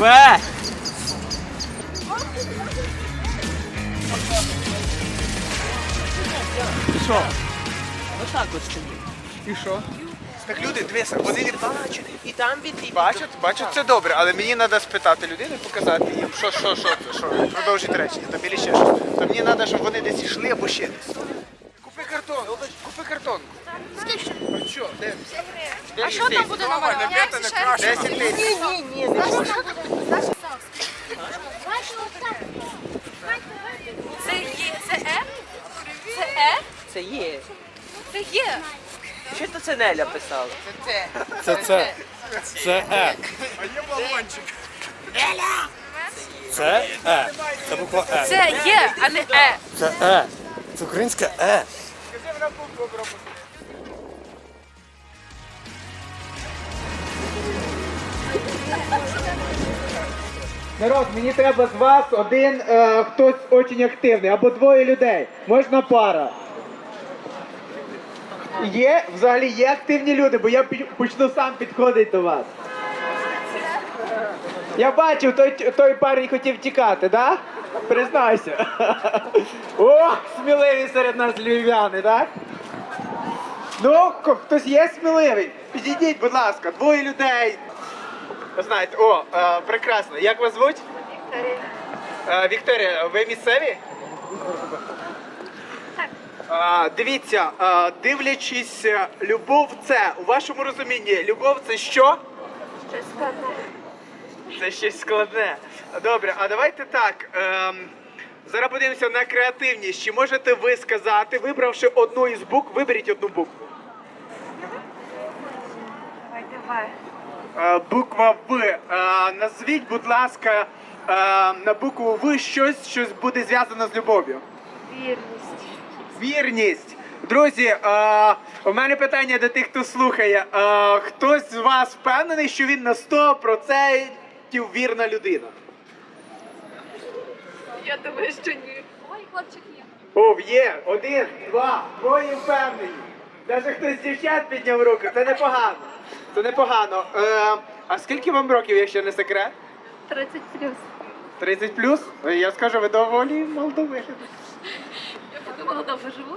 В. І що? Отак от стоїть. І що? Так люди, дивися, вони від Бачать, і там від бачать, бачать, це добре, але мені треба спитати людини, показати їм, що, що, що це, що, продовжити речення, там і ще щось. То мені треба, щоб вони десь йшли або ще десь. Купи картон, купи картон. Що, де? А що там буде на мене? Десять тисяч. Ні, ні, ні. Це є, це Е? Це Е? Це є. Це є. Що то це Неля писала? Це це. Це Е. А є балончик. Це Е. Це буква Е. Це є, а не Е. Це Е. Це українське Е. Скажи вона букву пробуй. Народ, мені треба з вас один е, хтось дуже активний, або двоє людей. Можна пара. Є, взагалі є активні люди, бо я почну сам підходити до вас. Я бачив, той, той парень хотів тікати, да? Признайся. О, сміливі серед нас львів'яни, так? Ну, хтось є сміливий? Підійдіть, будь ласка, двоє людей. Ви знаєте, о, е, прекрасно. Як вас звуть? Вікторія. Вікторія, ви місцеві? Так. дивіться, е, дивлячись, е, любов це, у вашому розумінні, любов це що? Щось складне. Це щось складне. Добре, а давайте так. Ем, зараз подивимося на креативність. Чи можете ви сказати, вибравши одну із букв, виберіть одну букву. Е, буква В. Е, назвіть, будь ласка, е, на букву В щось, щось буде зв'язано з любов'ю. Вірність. Вірність. Друзі, е, у мене питання до тих, хто слухає. Е, хтось з вас впевнений, що він на 100% вірна людина? Я думаю, що ні. Ой, хлопчик є. О, є. Один, два, троє впевнені. Навіть хтось з дівчат підняв руку. Це непогано. Це непогано. Е, а скільки вам років, якщо не секрет? 30 плюс. 30 плюс? Я скажу, ви доволі молодо виглядаєте. Я подумала, довго живу.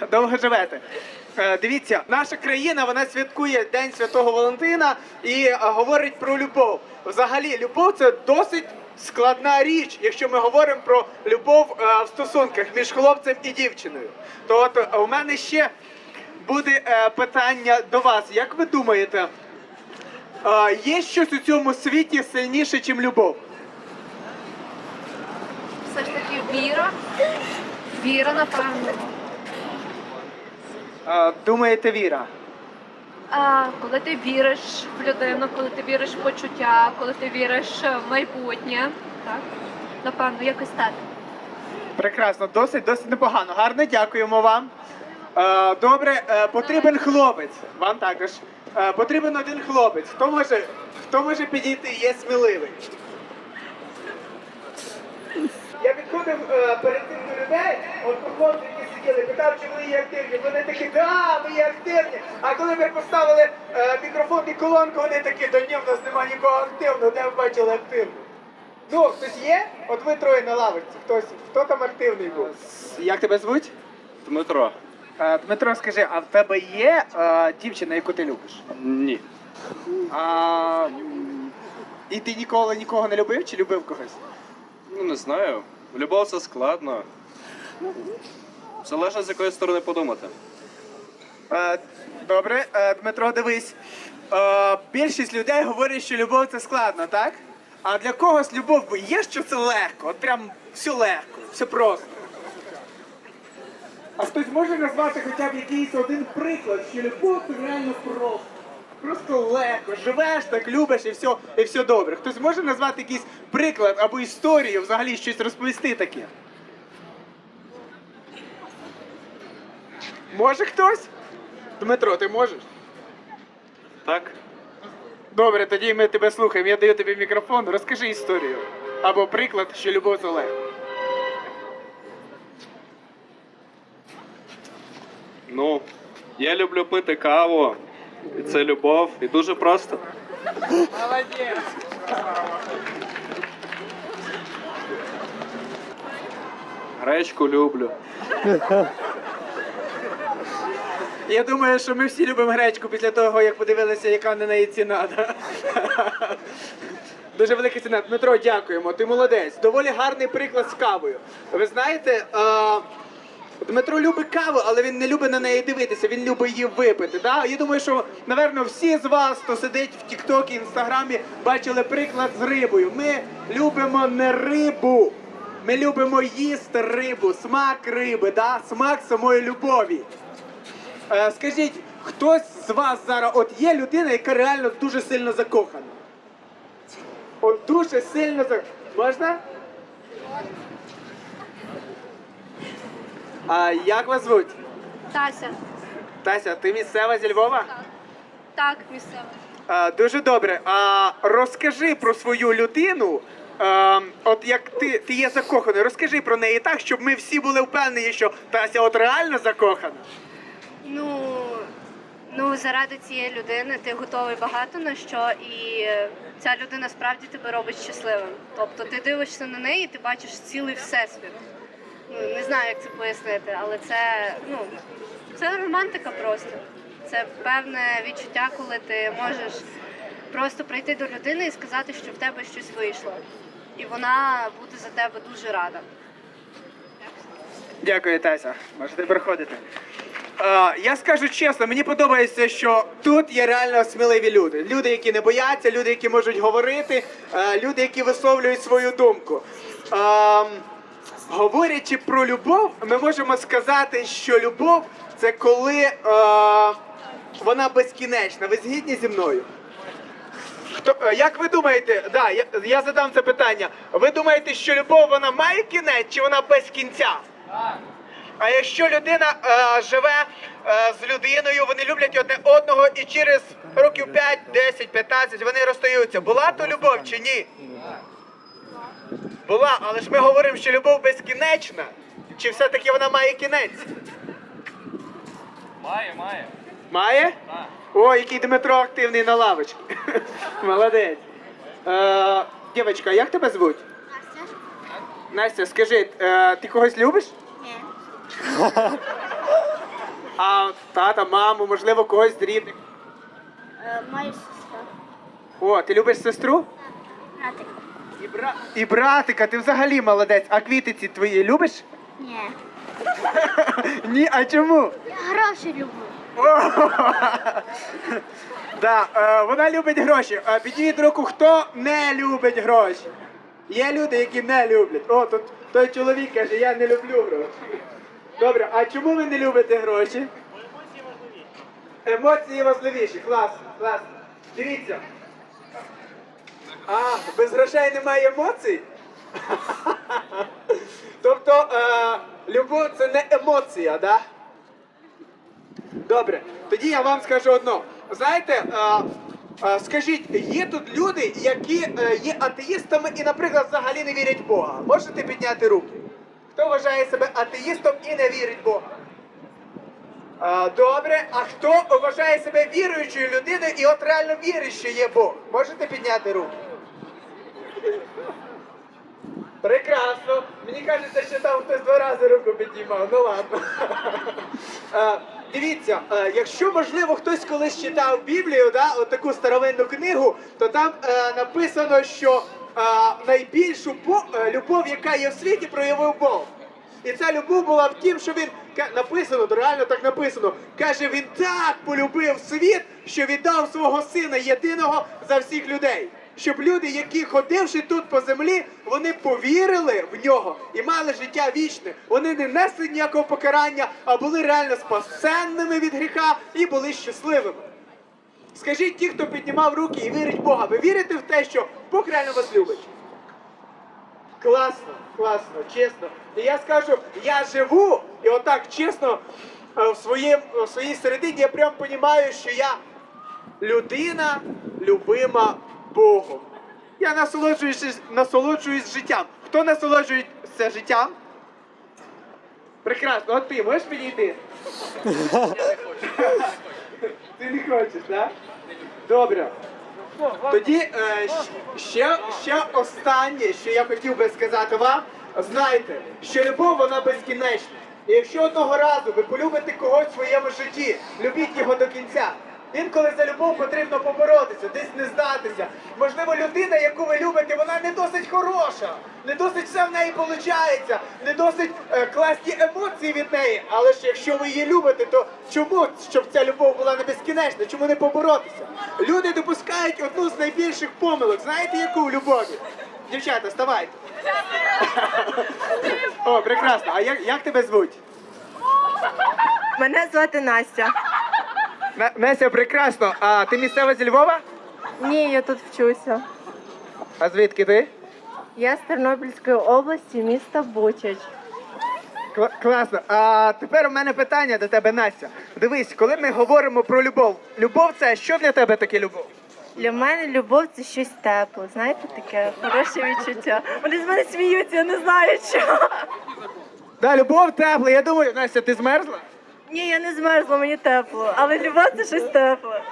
Довго живете. Е, Дивіться, наша країна вона святкує День Святого Валентина і е, говорить про любов. Взагалі, любов це досить складна річ, якщо ми говоримо про любов е, в стосунках між хлопцем і дівчиною. То от е, у мене ще буде е, питання до вас. Як ви думаєте, е, є щось у цьому світі сильніше, ніж любов? Все ж таки віра. Віра, напевно. Е, Думаєте, віра? А, коли ти віриш в людину, коли ти віриш в почуття, коли ти віриш в майбутнє, так? Напевно, якось так. Прекрасно, досить, досить непогано. Гарно, дякуємо вам. Е, добре, е, потрібен хлопець. Вам також. Е, потрібен один хлопець. Хто може, хто може підійти, є сміливий. Я підходив перед цим до людей, от хлопці, які сиділи, питав, чи вони є активні. Вони такі, да, ми є активні. А коли ми поставили е, мікрофон і колонку, вони такі, да ні, в нас немає нікого активного, де ви бачили активного. Ну, хтось є? От ви троє на лавочці. Хтось, хто там активний був? Як тебе звуть? Дмитро. Е, Дмитро, скажи, а в тебе є е, дівчина, яку ти любиш? Ні. А, і ти ніколи нікого не любив чи любив когось? Ну не знаю. Любов це складно. Залежно з якої сторони подумати. Е, добре, е, Дмитро, дивись. Е, більшість людей говорять, що любов це складно, так? А для когось любов є, що це легко. От прям все легко, все просто. А хтось може назвати хоча б якийсь один приклад, що любов це реально просто. Просто легко. Живеш так, любиш і все, і все добре. Хтось може назвати якийсь приклад або історію, взагалі щось розповісти таке? Може хтось? Дмитро, ти можеш? Так? Добре, тоді ми тебе слухаємо. Я даю тобі мікрофон. Розкажи історію. Або приклад, що любов це легко. Ну, я люблю пити каву. І це любов. І дуже просто. Молодець. Гречку люблю. Я думаю, що ми всі любимо гречку після того, як подивилися, яка на неї ціна. Дуже велика ціна. Дмитро, дякуємо. Ти молодець. Доволі гарний приклад з кавою. Ви знаєте, Дмитро любить каву, але він не любить на неї дивитися, він любить її випити. Да? Я думаю, що, напевно, всі з вас, хто сидить в Тіктокі, Інстаграмі, бачили приклад з рибою. Ми любимо не рибу. Ми любимо їсти рибу, смак риби, да? смак самої любові. Е, скажіть, хтось з вас зараз от є людина, яка реально дуже сильно закохана? От дуже сильно закохана. Можна? А як вас звуть? Тася. Тася, ти місцева зі Львова? Так, місцева. А, дуже добре. А розкажи про свою людину. А, от як ти, ти є закоханий, розкажи про неї так, щоб ми всі були впевнені, що Тася от реально закохана. Ну, ну заради цієї людини ти готовий багато на що, і ця людина справді тебе робить щасливим. Тобто ти дивишся на неї, і ти бачиш цілий всесвіт. Ну не знаю, як це пояснити, але це ну це романтика просто. Це певне відчуття, коли ти можеш просто прийти до людини і сказати, що в тебе щось вийшло. І вона буде за тебе дуже рада. Дякую, Тася. Можете приходити. Е, я скажу чесно, мені подобається, що тут є реально сміливі люди. Люди, які не бояться, люди, які можуть говорити, е, люди, які висловлюють свою думку. Е, говорячи про любов, ми можемо сказати, що любов це коли е, вона безкінечна. Ви згідні зі мною? Хто, е, як ви думаєте, да, я, я задам це питання. Ви думаєте, що любов вона має кінець чи вона без кінця? А якщо людина е, живе е, з людиною, вони люблять одне одного і через років 5, 10, 15 вони розстаються. Була то любов чи ні? Була, але ж ми говоримо, що любов безкінечна. Чи все-таки вона має кінець? Має, має. Має? Так. О, який Дмитро активний на лавочці. Молодець. Е, дівчинка, як тебе звуть? Настя? Настя, скажи, е, ти когось любиш? Ні. А тата, маму, можливо, когось з рідних. Е, Моя сестра. О, ти любиш сестру? Братик. І, бра... І братика, ти взагалі молодець. А квіти ці твої любиш? Ні. Ні, а чому? Я гроші люблю. Да, е, вона любить гроші. Е, підніміть руку, хто не любить гроші. Є люди, які не люблять. О, тут той чоловік каже, я не люблю гроші. Добре, а чому ви не любите гроші? Емоції важливіші. Класно, класно. Дивіться. А, без грошей немає емоцій? тобто, е, любов це не емоція, да? Добре, тоді я вам скажу одно. Знаєте, а, а, скажіть, є тут люди, які е, є атеїстами і, наприклад, взагалі не вірять в Бога. Можете підняти руки? Хто вважає себе атеїстом і не вірить в Бога? А, добре, а хто вважає себе віруючою людиною і от реально вірить, що є Бог? Можете підняти руки? Прекрасно. Мені кажеться, що там хтось два рази руку підіймав. Ну ладно. Дивіться, якщо можливо хтось колись читав Біблію, да, от таку старовинну книгу, то там е, написано, що е, найбільшу по- е, любов, яка є в світі, проявив Бог. І ця любов була в тім, що він написано, реально так написано. Каже, він так полюбив світ, що віддав свого сина єдиного за всіх людей. Щоб люди, які ходивши тут по землі, вони повірили в нього і мали життя вічне. Вони не несли ніякого покарання, а були реально спасенними від гріха і були щасливими. Скажіть ті, хто піднімав руки і вірить в Бога, ви вірите в те, що Бог реально вас любить? Класно, класно, чесно. І я скажу, я живу, і отак чесно, е, в, своїм, в своїй середині я прям розумію, що я людина любима Богом. Я насолоджуюсь, насолоджуюсь життям. Хто насолоджується життям? Прекрасно, от ти можеш підійти? Ти не хочеш, так? Добре. Тоді е, ще, ще останнє, що я хотів би сказати вам, знайте, що любов вона безкінечна. І якщо одного разу ви полюбите когось в своєму житті, любіть його до кінця. Інколи за любов потрібно поборотися, десь не здатися. Можливо, людина, яку ви любите, вона не досить хороша, не досить все в неї виходить, не досить е, класні емоції від неї. Але ж якщо ви її любите, то чому щоб ця любов була не безкінечна? Чому не поборотися? Люди допускають одну з найбільших помилок. Знаєте, яку в любові? Дівчата, ставайте. О, прекрасно. А як, як тебе звуть? Мене звати Настя. На- Неся, прекрасно. А ти місцева зі Львова? Ні, я тут вчуся. А звідки ти? Я з Тернопільської області, міста Бучач. Кла- Класно. А тепер у мене питання до тебе, Настя. Дивись, коли ми говоримо про любов, любов це що для тебе таке любов? Для мене любов це щось тепле. Знаєте, таке хороше відчуття. Вони з мене сміються, я не знаю чого. Да, любов тепла. Я думаю, Настя, ти змерзла? Ні, я не змерзла, мені тепло. Але любов це щось тепле.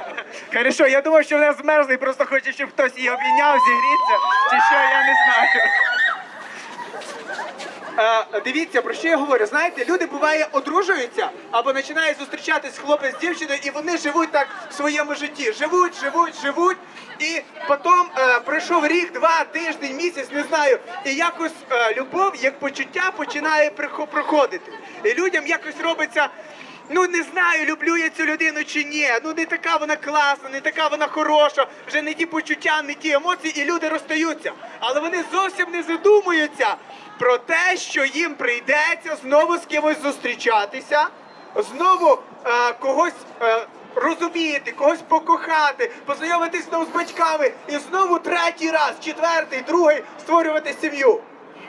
Хорошо, я думав, що вона змерзла і просто хоче, щоб хтось її обійняв, зігріться, чи що, я не знаю. Дивіться, про що я говорю. Знаєте, люди буває одружуються або починають зустрічатись хлопець з дівчиною, і вони живуть так в своєму житті. Живуть, живуть, живуть. І потім е, пройшов рік, два, тиждень, місяць, не знаю. І якось е, любов, як почуття, починає прихо- проходити. І людям якось робиться. Ну не знаю, люблю я цю людину чи ні. Ну не така вона класна, не така вона хороша, вже не ті почуття, не ті емоції, і люди розстаються. Але вони зовсім не задумуються про те, що їм прийдеться знову з кимось зустрічатися, знову е, когось. Е, Розуміти, когось покохати, познайомитись знову з батьками і знову третій раз, четвертий, другий створювати сім'ю.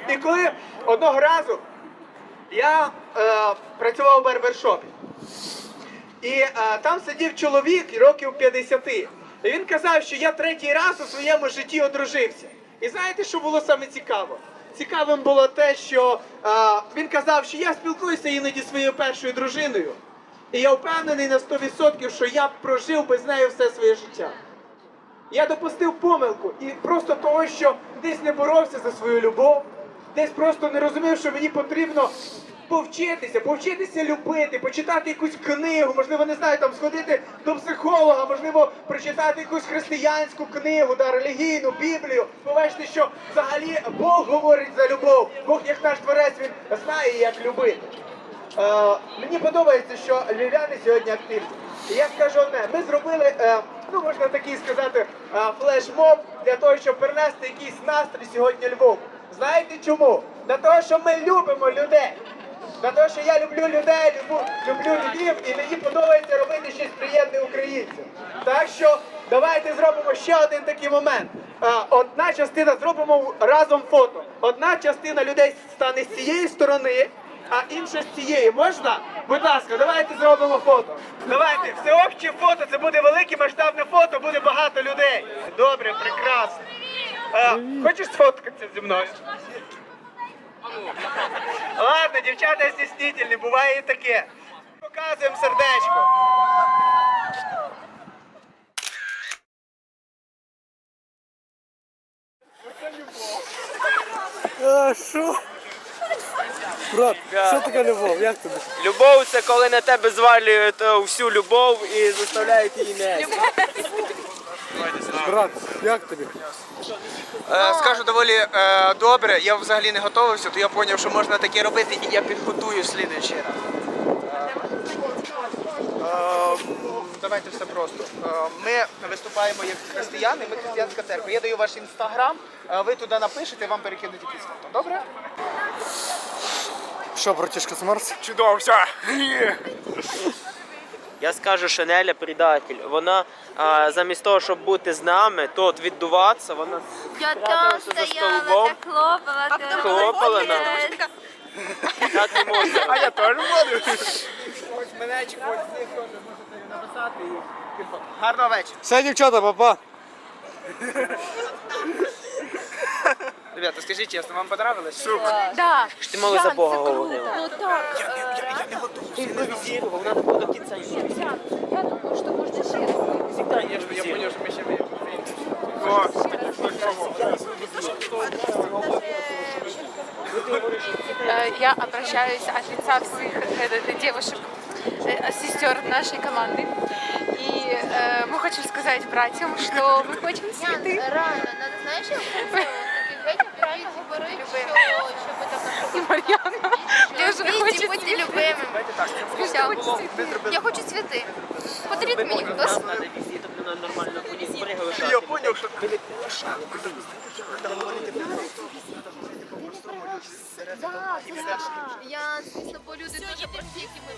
І коли одного разу я е, працював у барбершопі. І е, там сидів чоловік років 50. І він казав, що я третій раз у своєму житті одружився. І знаєте, що було саме цікаво? Цікавим було те, що е, він казав, що я спілкуюся іноді своєю першою дружиною. І я впевнений на 100%, що я прожив би з нею все своє життя. Я допустив помилку і просто того, що десь не боровся за свою любов, десь просто не розумів, що мені потрібно повчитися, повчитися любити, почитати якусь книгу, можливо, не знаю, там сходити до психолога, можливо, прочитати якусь християнську книгу, да, релігійну, Біблію, побачити, що взагалі Бог говорить за любов. Бог, як наш творець, він знає, як любити. Е, мені подобається, що львів'яни сьогодні активні. І я скажу одне, ми зробили, е, ну можна такий сказати, е, флешмоб для того, щоб перенести якийсь настрій сьогодні Львову. Знаєте чому? Для того, що ми любимо людей. Для того, що я люблю людей, люблю, люблю Львів, і мені подобається робити щось приємне українцям. Так що давайте зробимо ще один такий момент. Е, Одна частина зробимо разом фото. Одна частина людей стане з цієї сторони. А інше з цієї можна? Будь ласка, давайте зробимо фото. Давайте, всеобще фото, це буде велике масштабне фото, буде багато людей. Добре, прекрасно. А, хочеш сфоткатися зі мною? Ладно, дівчата стіснительні, буває і таке. Показуємо сердечко. Брат, що таке любов? Як тобі? Любов це коли на тебе звалюють е, всю любов і заставляють її не. Брат, як тобі? Е, скажу доволі е, добре. Я взагалі не готувався, то я зрозумів, що можна таке робити, і я підготую слідуючий раз. Е, давайте все просто. Е, ми виступаємо як християни, ми християнська церква. Я даю ваш інстаграм, е, ви туди напишете, вам перекинуть якісь фото. Добре? Що, братішка, змерз? Чудово, все. Я скажу, що Неля предатель. Вона а, замість того, щоб бути з нами, тут віддуватися, вона Я спряталася за столбом, так хлопала. ти хлопала нам. Так не можна. А я теж буду. Ось мене чи з них теж можете написати гарного вечора. Все, дівчата, папа. Ребята, скажіть чесно, вам понравилось? Да. Ж ти мали за Бога говорила. Ну так. Я не готовий. Ти імпровізував, вона такого до кінця не Я думаю, що можна ще раз. Всегда Я понял, що ми ще виїхали. Э, Я обращаюсь от лица всех э, девушек, э, сестер нашей команды. И э, мы хотим сказать братьям, что мы хотим цветы. Реально, надо, знаєш, як це геть реально говорить, що, що ми там И Марьяна тоже хочет бути. Все. Я хочу цвіти. Подаріть мені хтось. Надо візити нормально пригощати. Я поняв, що Да, Я, звісно, бо люди дуже прості, які ми